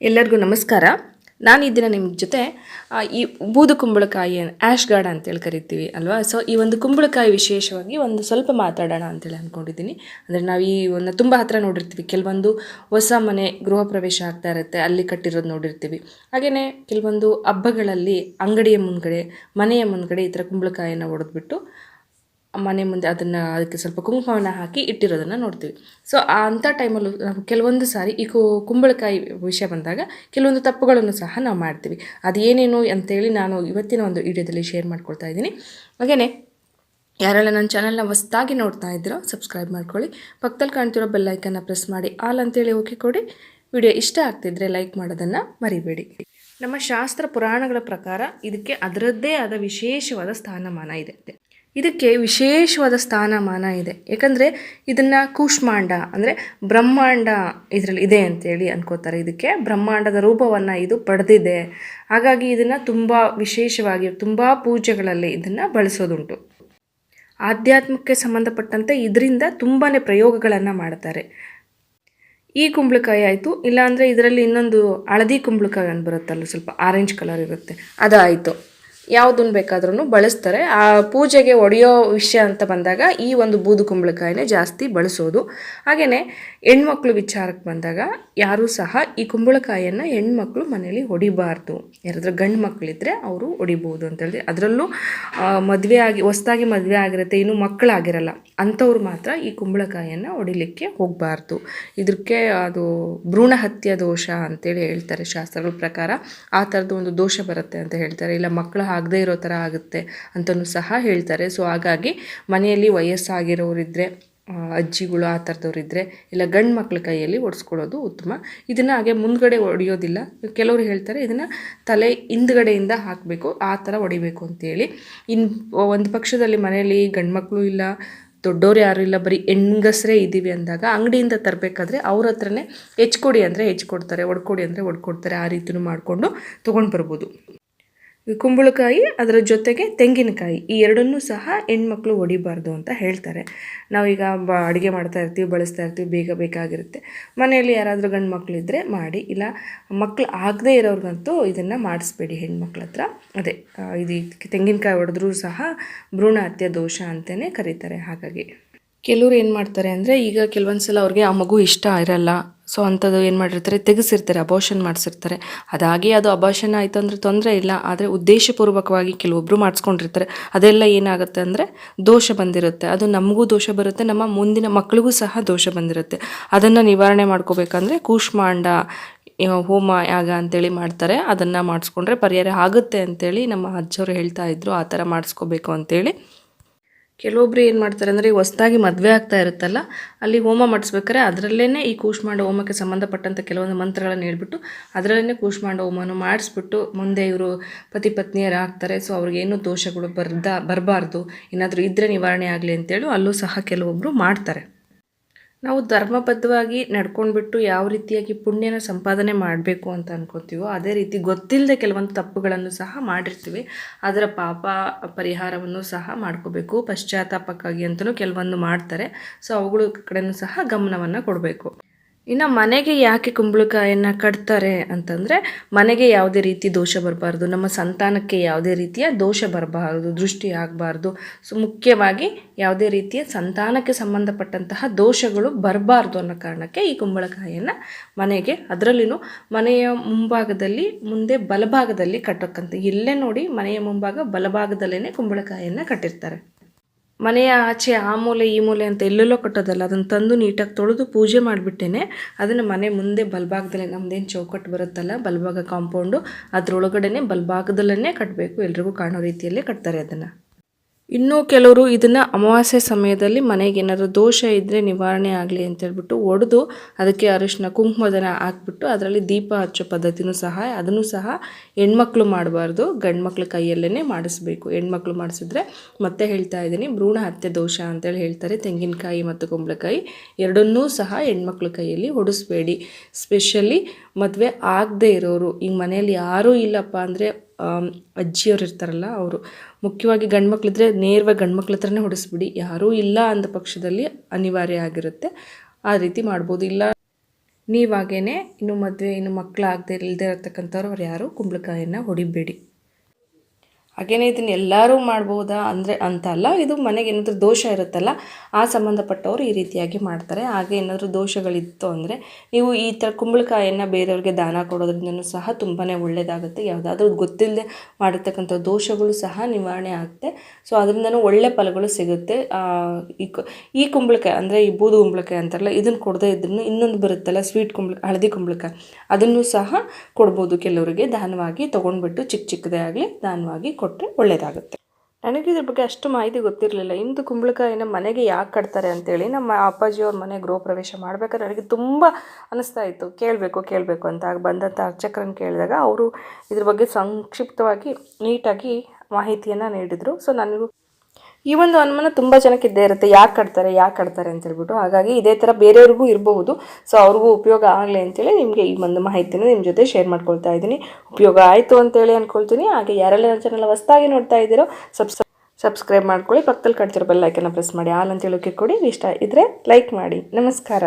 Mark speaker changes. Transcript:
Speaker 1: ಎಲ್ಲರಿಗೂ ನಮಸ್ಕಾರ. ನಾನು ಈ ದಿನ ನಿಮ್ಮ ಜೊತೆ ಈ ಬೂದು ಕುಂಬಳಕಾಯಿ ಆ್ಯಶ್ ಗಾರ್ಡ ಅಂತೇಳಿ ಕರಿತೀವಿ ಅಲ್ವಾ? ಸೊ ಈ ಒಂದು ಕುಂಬಳಕಾಯಿ ವಿಶೇಷವಾಗಿ ಒಂದು ಸ್ವಲ್ಪ ಮಾತಾಡೋಣ ಅಂತೇಳಿ ಅಂದ್ಕೊಂಡಿದ್ದೀನಿ ಅಂದರೆ ನಾವು ಈ ಒಂದು ತುಂಬ ಹತ್ರ ನೋಡಿರ್ತೀವಿ. ಕೆಲವೊಂದು ಹೊಸ ಮನೆ ಗೃಹ ಪ್ರವೇಶ ಆಗ್ತಾ ಇರುತ್ತೆ, ಅಲ್ಲಿ ಕಟ್ಟಿರೋದು ನೋಡಿರ್ತೀವಿ. ಹಾಗೆಯೇ ಕೆಲವೊಂದು ಹಬ್ಬಗಳಲ್ಲಿ ಅಂಗಡಿಯ ಮುಂದ್ಗಡೆ, ಮನೆಯ ಮುಂದ್ಗಡೆ ಈ ಥರ ಕುಂಬಳಕಾಯಿಯನ್ನು ಹೊಡೆದ್ಬಿಟ್ಟು ಮನೆ ಮುಂದೆ ಅದನ್ನು ಅದಕ್ಕೆ ಸ್ವಲ್ಪ ಕುಂಕುಮವನ್ನು ಹಾಕಿ ಇಟ್ಟಿರೋದನ್ನು ನೋಡ್ತೀವಿ. ಸೊ ಅಂಥ ಟೈಮಲ್ಲೂ ನಾವು ಕೆಲವೊಂದು ಸಾರಿ ಈ ಕುಂಬಳಕಾಯಿ ವಿಷಯ ಬಂದಾಗ ಕೆಲವೊಂದು ತಪ್ಪುಗಳನ್ನು ಸಹ ನಾವು ಮಾಡ್ತೀವಿ. ಅದೇನೇನು ಅಂತೇಳಿ ನಾನು ಇವತ್ತಿನ ಒಂದು ವಿಡಿಯೋದಲ್ಲಿ ಶೇರ್ ಮಾಡ್ಕೊಳ್ತಾ ಇದ್ದೀನಿ. ಹಾಗೆಯೇ ಯಾರೆಲ್ಲ ನನ್ನ ಚಾನಲ್ನ ಹೊಸ್ದಾಗಿ ನೋಡ್ತಾ ಇದ್ದೀರೋ ಸಬ್ಸ್ಕ್ರೈಬ್ ಮಾಡ್ಕೊಳ್ಳಿ. ಪಕ್ಕದಲ್ಲಿ ಕಾಣ್ತಿರೋ ಬೆಲ್ಲೈಕನ್ನ ಪ್ರೆಸ್ ಮಾಡಿ, ಆಲ್ ಅಂತೇಳಿ ಓಕೆ ಕೊಡಿ. ವಿಡಿಯೋ ಇಷ್ಟ ಆಗ್ತಿದ್ರೆ ಲೈಕ್ ಮಾಡೋದನ್ನು ಮರಿಬೇಡಿ. ನಮ್ಮ ಶಾಸ್ತ್ರ ಪುರಾಣಗಳ ಪ್ರಕಾರ ಇದಕ್ಕೆ ಅದರದ್ದೇ ಆದ ವಿಶೇಷವಾದ ಸ್ಥಾನಮಾನ ಇದೆ. ಇದಕ್ಕೆ ವಿಶೇಷವಾದ ಸ್ಥಾನಮಾನ ಇದೆ. ಯಾಕಂದರೆ ಇದನ್ನು ಕೂಷ್ಮಾಂಡ ಅಂದರೆ ಬ್ರಹ್ಮಾಂಡ ಇದರಲ್ಲಿ ಇದೆ ಅಂತೇಳಿ ಅನ್ಕೋತಾರೆ. ಇದಕ್ಕೆ ಬ್ರಹ್ಮಾಂಡದ ರೂಪವನ್ನು ಇದು ಪಡೆದಿದೆ. ಹಾಗಾಗಿ ಇದನ್ನು ತುಂಬ ವಿಶೇಷವಾಗಿ, ತುಂಬ ಪೂಜೆಗಳಲ್ಲಿ ಇದನ್ನು ಬಳಸೋದುಂಟು. ಆಧ್ಯಾತ್ಮಕ್ಕೆ ಸಂಬಂಧಪಟ್ಟಂತೆ ಇದರಿಂದ ತುಂಬಾ ಪ್ರಯೋಗಗಳನ್ನು ಮಾಡ್ತಾರೆ. ಈ ಕುಂಬಳಕಾಯಿ ಆಯಿತು, ಇಲ್ಲಾಂದರೆ ಇದರಲ್ಲಿ ಇನ್ನೊಂದು ಹಳದಿ ಕುಂಬಳಕಾಯಿ ಅಂತ ಬರುತ್ತಲ್ಲ ಸ್ವಲ್ಪ ಆರೆಂಜ್ ಕಲರ್ ಇರುತ್ತೆ, ಅದಾಯಿತು. ಯಾವುದನ್ನು ಬೇಕಾದ್ರೂ ಬಳಸ್ತಾರೆ. ಆ ಪೂಜೆಗೆ ಒಡೆಯೋ ವಿಷಯ ಅಂತ ಬಂದಾಗ ಈ ಒಂದು ಬೂದು ಕುಂಬಳಕಾಯಿನೇ ಜಾಸ್ತಿ ಬಳಸೋದು. ಹಾಗೆಯೇ ಹೆಣ್ಮಕ್ಳು ವಿಚಾರಕ್ಕೆ ಬಂದಾಗ ಯಾರೂ ಸಹ ಈ ಕುಂಬಳಕಾಯಿಯನ್ನು ಹೆಣ್ಮಕ್ಳು ಮನೇಲಿ ಹೊಡಿಬಾರ್ದು. ಯಾರಾದ್ರೂ ಗಂಡು ಮಕ್ಕಳಿದ್ರೆ ಅವರು ಹೊಡಿಬೋದು ಅಂತೇಳಿ ಅದರಲ್ಲೂ ಮದುವೆ ಆಗಿ, ಹೊಸ್ದಾಗಿ ಮದುವೆ ಆಗಿರುತ್ತೆ, ಇನ್ನೂ ಮಕ್ಕಳಾಗಿರಲ್ಲ, ಅಂಥವ್ರು ಮಾತ್ರ ಈ ಕುಂಬಳಕಾಯಿಯನ್ನು ಹೊಡಿಲಿಕ್ಕೆ ಹೋಗಬಾರ್ದು. ಇದಕ್ಕೆ ಅದು ಭ್ರೂಣ ಹತ್ಯೆ ದೋಷ ಅಂತೇಳಿ ಹೇಳ್ತಾರೆ ಶಾಸ್ತ್ರಗಳ ಪ್ರಕಾರ. ಆ ಥರದ್ದು ಒಂದು ದೋಷ ಬರುತ್ತೆ ಅಂತ ಹೇಳ್ತಾರೆ. ಇಲ್ಲ ಮಕ್ಕಳು ಆಗದೇ ಇರೋ ಥರ ಆಗುತ್ತೆ ಅಂತಲೂ ಸಹ ಹೇಳ್ತಾರೆ. ಸೊ ಹಾಗಾಗಿ ಮನೆಯಲ್ಲಿ ವಯಸ್ಸಾಗಿರೋರಿದ್ದರೆ ಅಜ್ಜಿಗಳು ಆ ಥರದವ್ರಿದ್ದರೆ ಇಲ್ಲ ಗಂಡು ಮಕ್ಕಳ ಕೈಯಲ್ಲಿ ಒಡಿಸ್ಕೊಳ್ಳೋದು ಉತ್ತಮ. ಇದನ್ನು ಹಾಗೆ ಮುಂದ್ಗಡೆ ಹೊಡೆಯೋದಿಲ್ಲ ಕೆಲವರು ಹೇಳ್ತಾರೆ, ಇದನ್ನು ತಲೆ ಹಿಂದ್ಗಡೆಯಿಂದ ಹಾಕಬೇಕು, ಆ ಥರ ಹೊಡಿಬೇಕು ಅಂತೇಳಿ. ಇನ್ನು ಒಂದು ಪಕ್ಷದಲ್ಲಿ ಮನೆಯಲ್ಲಿ ಗಂಡು ಮಕ್ಕಳು ಇಲ್ಲ ದೊಡ್ಡೋರು ಯಾರು ಇಲ್ಲ, ಬರೀ ಹೆಂಗಸರೇ ಇದ್ದೀವಿ ಅಂದಾಗ ಅಂಗಡಿಯಿಂದ ತರಬೇಕಾದ್ರೆ ಅವ್ರ ಹತ್ರನೇ ಹೆಚ್ಕೊಡಿ ಅಂದರೆ ಹೆಚ್ಕೊಡ್ತಾರೆ ಒಡ್ಕೊಡಿ ಅಂದರೆ ಒಡ್ಕೊಡ್ತಾರೆ, ಆ ರೀತಿಯೂ ಮಾಡಿಕೊಂಡು ತೊಗೊಂಡು ಬರ್ಬೋದು. ಕುಂಬಳಕಾಯಿ ಅದರ ಜೊತೆಗೆ ತೆಂಗಿನಕಾಯಿ, ಈ ಎರಡನ್ನೂ ಸಹ ಹೆಣ್ಮಕ್ಳು ಹೊಡಿಬಾರ್ದು ಅಂತ ಹೇಳ್ತಾರೆ. ನಾವೀಗ ಬ, ಅಡುಗೆ ಮಾಡ್ತಾ ಇರ್ತೀವಿ, ಬಳಸ್ತಾ ಇರ್ತೀವಿ, ಬೇಗ ಬೇಕಾಗಿರುತ್ತೆ. ಮನೆಯಲ್ಲಿ ಯಾರಾದರೂ ಗಂಡು ಮಕ್ಕಳಿದ್ರೆ ಮಾಡಿ, ಇಲ್ಲ ಮಕ್ಕಳು ಆಗದೇ ಇರೋರ್ಗಂತೂ ಇದನ್ನು ಮಾಡಿಸ್ಬೇಡಿ ಹೆಣ್ಮಕ್ಳ ಹತ್ರ. ಅದೇ ಇದು ತೆಂಗಿನಕಾಯಿ ಹೊಡೆದ್ರೂ ಸಹ ಭ್ರೂಣ ಹತ್ಯೆ ದೋಷ ಅಂತಲೇ ಕರೀತಾರೆ ಹಾಗಾಗಿ. ಕೆಲವ್ರು ಏನು ಮಾಡ್ತಾರೆ ಅಂದರೆ ಈಗ ಕೆಲವೊಂದು ಸಲ ಅವ್ರಿಗೆ ಆ ಮಗು ಇಷ್ಟ ಇರಲ್ಲ. ಸೊ ಅಂಥದ್ದು ಏನು ಮಾಡಿರ್ತಾರೆ? ತೆಗೆಸಿರ್ತಾರೆ ಅಬೋಷನ್ ಮಾಡಿಸಿರ್ತಾರೆ. ಅದಾಗಿ ಅದು ಅಬೋಷನ್ ಆಯಿತು ಅಂದರೆ ತೊಂದರೆ ಇಲ್ಲ, ಆದರೆ ಉದ್ದೇಶಪೂರ್ವಕವಾಗಿ ಕೆಲವೊಬ್ಬರು ಮಾಡಿಸ್ಕೊಂಡಿರ್ತಾರೆ. ಅದೆಲ್ಲ ಏನಾಗುತ್ತೆ ಅಂದರೆ ದೋಷ ಬಂದಿರುತ್ತೆ. ಅದು ನಮಗೂ ದೋಷ ಬರುತ್ತೆ, ನಮ್ಮ ಮುಂದಿನ ಮಕ್ಕಳಿಗೂ ಸಹ ದೋಷ ಬಂದಿರುತ್ತೆ. ಅದನ್ನು ನಿವಾರಣೆ ಮಾಡ್ಕೋಬೇಕಂದ್ರೆ ಕೂಷ್ಮಾಂಡ ಹೋಮ ಯಾಗ ಅಂತೇಳಿ ಮಾಡ್ತಾರೆ. ಅದನ್ನು ಮಾಡಿಸ್ಕೊಂಡ್ರೆ ಪರಿಹಾರ ಆಗುತ್ತೆ ಅಂತೇಳಿ ನಮ್ಮ ಅಜ್ಜವರು ಹೇಳ್ತಾ ಇದ್ರು, ಆ ಥರ ಮಾಡಿಸ್ಕೋಬೇಕು ಅಂತೇಳಿ. ಕೆಲವೊಬ್ರು ಏನು ಮಾಡ್ತಾರೆ ಅಂದರೆ ಹೊಸ್ದಾಗಿ ಮದುವೆ ಆಗ್ತಾ ಇರುತ್ತಲ್ಲ, ಅಲ್ಲಿ ಹೋಮ ಮಾಡಿಸ್ಬೇಕಾರೆ ಅದರಲ್ಲೇ ಈ ಕೂಷ್ಮಾಂಡ ಹೋಮಕ್ಕೆ ಸಂಬಂಧಪಟ್ಟಂಥ ಕೆಲವೊಂದು ಮಂತ್ರಗಳನ್ನು ಹೇಳ್ಬಿಟ್ಟು ಅದರಲ್ಲೇ ಕೂಷ್ಮಾಂಡ ಹೋಮನ ಮಾಡಿಸ್ಬಿಟ್ಟು ಮುಂದೆ ಇವರು ಪತಿ ಪತ್ನಿಯರು ಆಗ್ತಾರೆ. ಸೊ ಅವ್ರಿಗೇನು ದೋಷಗಳು ಬರ್ದ, ಬರಬಾರ್ದು, ಏನಾದರೂ ಇದ್ದರೆ ನಿವಾರಣೆ ಆಗಲಿ ಅಂತೇಳಿ ಅಲ್ಲೂ ಸಹ ಕೆಲವೊಬ್ಬರು ಮಾಡ್ತಾರೆ. ನಾವು ಧರ್ಮಬದ್ಧವಾಗಿ ನಡ್ಕೊಂಡ್ಬಿಟ್ಟು ಯಾವ ರೀತಿಯಾಗಿ ಪುಣ್ಯನ ಸಂಪಾದನೆ ಮಾಡಬೇಕು ಅಂತ ಅನ್ಕೋತೀವೋ ಅದೇ ರೀತಿ ಗೊತ್ತಿಲ್ಲದೆ ಕೆಲವೊಂದು ತಪ್ಪುಗಳನ್ನು ಸಹ ಮಾಡಿರ್ತೀವಿ. ಅದರ ಪಾಪ ಪರಿಹಾರವನ್ನು ಸಹ ಮಾಡ್ಕೋಬೇಕು. ಪಶ್ಚಾತ್ತಾಪಕ್ಕಾಗಿ ಅಂತಲೂ ಕೆಲವೊಂದು ಮಾಡ್ತಾರೆ. ಸೊ ಅವುಗಳ ಕಡೆಯೂ ಸಹ ಗಮನವನ್ನು ಕೊಡಬೇಕು. ಇನ್ನು ಮನೆಗೆ ಯಾಕೆ ಕುಂಬಳಕಾಯನ್ನು ಕಟ್ತಾರೆ ಅಂತಂದರೆ ಮನೆಗೆ ಯಾವುದೇ ರೀತಿ ದೋಷ ಬರಬಾರ್ದು, ನಮ್ಮ ಸಂತಾನಕ್ಕೆ ಯಾವುದೇ ರೀತಿಯ ದೋಷ ಬರಬಾರ್ದು, ದೃಷ್ಟಿ ಆಗಬಾರ್ದು. ಸೊ, ಮುಖ್ಯವಾಗಿ ಯಾವುದೇ ರೀತಿಯ ಸಂತಾನಕ್ಕೆ ಸಂಬಂಧಪಟ್ಟಂತಹ ದೋಷಗಳು ಬರಬಾರ್ದು ಅನ್ನೋ ಕಾರಣಕ್ಕೆ ಈ ಕುಂಬಳಕಾಯಿಯನ್ನು ಮನೆಗೆ, ಅದರಲ್ಲಿನೂ ಮನೆಯ ಮುಂಭಾಗದಲ್ಲಿ ಮುಂದೆ ಬಲಭಾಗದಲ್ಲಿ ಕಟ್ಟಕ್ಕಂತ, ಇಲ್ಲೇ ನೋಡಿ ಮನೆಯ ಮುಂಭಾಗ ಬಲಭಾಗದಲ್ಲೇ ಕುಂಬಳಕಾಯಿಯನ್ನು ಕಟ್ಟಿರ್ತಾರೆ. ಮನೆಯ ಆಚೆ ಆ ಮೂಲೆ, ಈ ಮೂಲೆ ಅಂತ ಎಲ್ಲೆಲ್ಲೋ ಕಟ್ಟೋದಲ್ಲ, ಅದನ್ನು ತಂದು ನೀಟಾಗಿ ತೊಳೆದು ಪೂಜೆ ಮಾಡಿಬಿಟ್ಟೇನೆ. ಅದನ್ನು ಮನೆ ಮುಂದೆ ಬಲಭಾಗದಲ್ಲೇ ನಮ್ಮದೇನು ಚೌಕಟ್ಟು ಬರುತ್ತಲ್ಲ, ಬಲಭಾಗ ಕಾಂಪೌಂಡು ಅದರೊಳಗಡೆನೆ ಬಲಭಾಗದಲ್ಲೇ ಕಟ್ಟಬೇಕು ಎಲ್ರಿಗೂ ಕಾಣೋ ರೀತಿಯಲ್ಲೇ ಕಟ್ತಾರೆ ಅದನ್ನು. ಇನ್ನೂ ಕೆಲವರು ಇದನ್ನು ಅಮಾವಾಸ್ಯೆ ಸಮಯದಲ್ಲಿ ಮನೆಗೆ ಏನಾದರೂ ದೋಷ ಇದ್ದರೆ ನಿವಾರಣೆ ಆಗಲಿ ಅಂತ ಹೇಳ್ಬಿಟ್ಟು ಒಡೆದು ಅದಕ್ಕೆ ಅರಿಶಿನ ಕುಂಕುಮದನ ಹಾಕ್ಬಿಟ್ಟು ಅದರಲ್ಲಿ ದೀಪ ಹಚ್ಚೋ ಪದ್ಧತಿನೂ ಸಹ, ಅದನ್ನು ಸಹ ಹೆಣ್ಮಕ್ಳು ಮಾಡಬಾರ್ದು. ಗಂಡು ಮಕ್ಳ ಕೈಯಲ್ಲೇ ಮಾಡಿಸ್ಬೇಕು. ಹೆಣ್ಮಕ್ಳು ಮಾಡಿಸಿದ್ರೆ ಮತ್ತೆ ಹೇಳ್ತಾ ಇದ್ದೀನಿ, ಭ್ರೂಣ ಹತ್ಯೆ ದೋಷ ಅಂತೇಳಿ ಹೇಳ್ತಾರೆ. ತೆಂಗಿನಕಾಯಿ ಮತ್ತು ಕುಂಬಳಕಾಯಿ ಎರಡನ್ನೂ ಸಹ ಹೆಣ್ಮಕ್ಳ ಕೈಯಲ್ಲಿ ಹೊಡಿಸ್ಬೇಡಿ. ಸ್ಪೆಷಲಿ ಮದುವೆ ಆಗದೆ ಇರೋರು. ಈಗ ಮನೆಯಲ್ಲಿ ಯಾರೂ ಇಲ್ಲಪ್ಪ ಅಂದರೆ ಅಜ್ಜಿಯವ್ರು ಇರ್ತಾರಲ್ಲ ಅವರು. ಮುಖ್ಯವಾಗಿ ಗಂಡು ಮಕ್ಳಿದ್ರೆ ನೇರವಾಗಿ ಗಂಡು ಮಕ್ಳ ಹತ್ರನೇ ಹೊಡಿಸ್ಬಿಡಿ. ಯಾರೂ ಇಲ್ಲ ಅಂದ ಪಕ್ಷದಲ್ಲಿ ಅನಿವಾರ್ಯ ಆಗಿರುತ್ತೆ. ಆ ರೀತಿ ಮಾಡ್ಬೋದು. ಇಲ್ಲ ನೀವಾಗೇನೆ ಇನ್ನು ಮದುವೆ, ಇನ್ನು ಮಕ್ಕಳಾಗದೆ ಇಲ್ಲದೆ ಇರತಕ್ಕಂಥವ್ರು ಅವ್ರು ಯಾರು ಕುಂಬಳಕಾಯನ್ನು ಹೊಡಿಬೇಡಿ. ಹಾಗೇನೇ ಇದನ್ನು ಎಲ್ಲರೂ ಮಾಡ್ಬೋದಾ ಅಂದರೆ ಅಂತ ಅಲ್ಲ ಇದು ಮನೆಗೆ ಏನಾದರೂ ದೋಷ ಇರುತ್ತಲ್ಲ, ಆ ಸಂಬಂಧಪಟ್ಟವರು ಈ ರೀತಿಯಾಗಿ ಮಾಡ್ತಾರೆ. ಹಾಗೆ ಏನಾದರೂ ದೋಷಗಳಿತ್ತು ಅಂದರೆ ನೀವು ಈ ಥರ ಕುಂಬಳಕಾಯನ್ನು ಬೇರೆಯವ್ರಿಗೆ ದಾನ ಕೊಡೋದ್ರಿಂದನೂ ಸಹ ತುಂಬಾ ಒಳ್ಳೆಯದಾಗುತ್ತೆ ಯಾವುದಾದ್ರೂ ಗೊತ್ತಿಲ್ಲದೆ ಮಾಡಿರ್ತಕ್ಕಂಥ ದೋಷಗಳು ಸಹ ನಿವಾರಣೆ ಆಗುತ್ತೆ. ಸೊ ಅದರಿಂದನೂ ಒಳ್ಳೆ ಫಲಗಳು ಸಿಗುತ್ತೆ. ಈ ಈ ಕುಂಬಳಕಾಯಿ ಅಂದರೆ ಈ ಬೂದು ಕುಂಬಳಕಾಯಿ ಅಂತಾರಲ್ಲ ಇದನ್ನು ಕೊಡದೇ ಇದ್ರೂ ಇನ್ನೊಂದು ಬರುತ್ತಲ್ಲ, ಸ್ವೀಟ್ ಕುಂಬಳ, ಹಳದಿ ಕುಂಬಳಕಾಯಿ. ಅದನ್ನು ಸಹ ಕೊಡ್ಬೋದು ಕೆಲವರಿಗೆ ದಾನವಾಗಿ, ತೊಗೊಂಡ್ಬಿಟ್ಟು ಚಿಕ್ಕ ಚಿಕ್ಕದೇ ಆಗಲಿ ದಾನವಾಗಿ ಕೊಟ್ಟರೆ ಒಳ್ಳೆಯದಾಗುತ್ತೆ ನನಗೆ ಇದ್ರ ಬಗ್ಗೆ ಅಷ್ಟು ಮಾಹಿತಿ ಗೊತ್ತಿರಲಿಲ್ಲ. ಇಂದು ಕುಂಬಳಕಾಯಿನ ಮನೆಗೆ ಯಾಕೆ ಕಟ್ತಾರೆ ಅಂತೇಳಿ ನಮ್ಮ ಅಪ್ಪಾಜಿಯವ್ರ ಮನೆ ಗೃಹ ಪ್ರವೇಶ ಮಾಡ್ಬೇಕಾದ್ರೆ ನನಗೆ ತುಂಬ ಅನಿಸ್ತಾ ಇತ್ತು. ಕೇಳಬೇಕು ಕೇಳಬೇಕು ಅಂತ. ಆಗ ಬಂದಂಥ ಅರ್ಚಕರನ್ನು ಕೇಳಿದಾಗ ಅವರು ಇದ್ರ ಬಗ್ಗೆ ಸಂಕ್ಷಿಪ್ತವಾಗಿ, ನೀಟಾಗಿ ಮಾಹಿತಿಯನ್ನು ನೀಡಿದರು. ಸೊ ನನಗೂ ಈ ಒಂದು ಅನುಮಾನ ತುಂಬ ಜನಕ್ಕೆ ಇದ್ದೇ ಇರುತ್ತೆ. ಯಾಕೆ ಕಟ್ತಾರೆ ಯಾಕೆ ಕಟ್ತಾರೆ ಅಂತ ಹೇಳ್ಬಿಟ್ಟು. ಹಾಗಾಗಿ ಇದೇ ಥರ ಬೇರೆಯವ್ರಿಗೂ ಇರಬಹುದು. ಸೊ ಅವ್ರಿಗೂ ಉಪಯೋಗ ಆಗಲಿ ಅಂತೇಳಿ ನಿಮಗೆ ಈ ಒಂದು ಮಾಹಿತಿನ ನಿಮ್ಮ ಜೊತೆ ಶೇರ್ ಮಾಡ್ಕೊಳ್ತಾ ಇದ್ದೀನಿ. ಉಪಯೋಗ ಆಯಿತು ಅಂತೇಳಿ ಅಂದ್ಕೊಳ್ತೀನಿ ಹಾಗೆ ಯಾರೆಲ್ಲ ನನ್ನ ಚಾನಲ್ ಹೊಸ್ದಾಗಿ ನೋಡ್ತಾ ಇದ್ದೀರೋ ಸಬ್ಸ್ ಸಬ್ಸ್ಕ್ರೈಬ್ ಮಾಡ್ಕೊಳ್ಳಿ. ಪಕ್ಕದಲ್ಲಿ ಕಟ್ತಿರೋ ಬೆಲ್ ಐಕನ್ನ ಪ್ರೆಸ್ ಮಾಡಿ. ಆಲ್ ಅಂತ ಹೇಳೋಕೆ ಕೊಡಿ. ಇಷ್ಟ ಇದ್ದರೆ ಲೈಕ್ ಮಾಡಿ. ನಮಸ್ಕಾರ.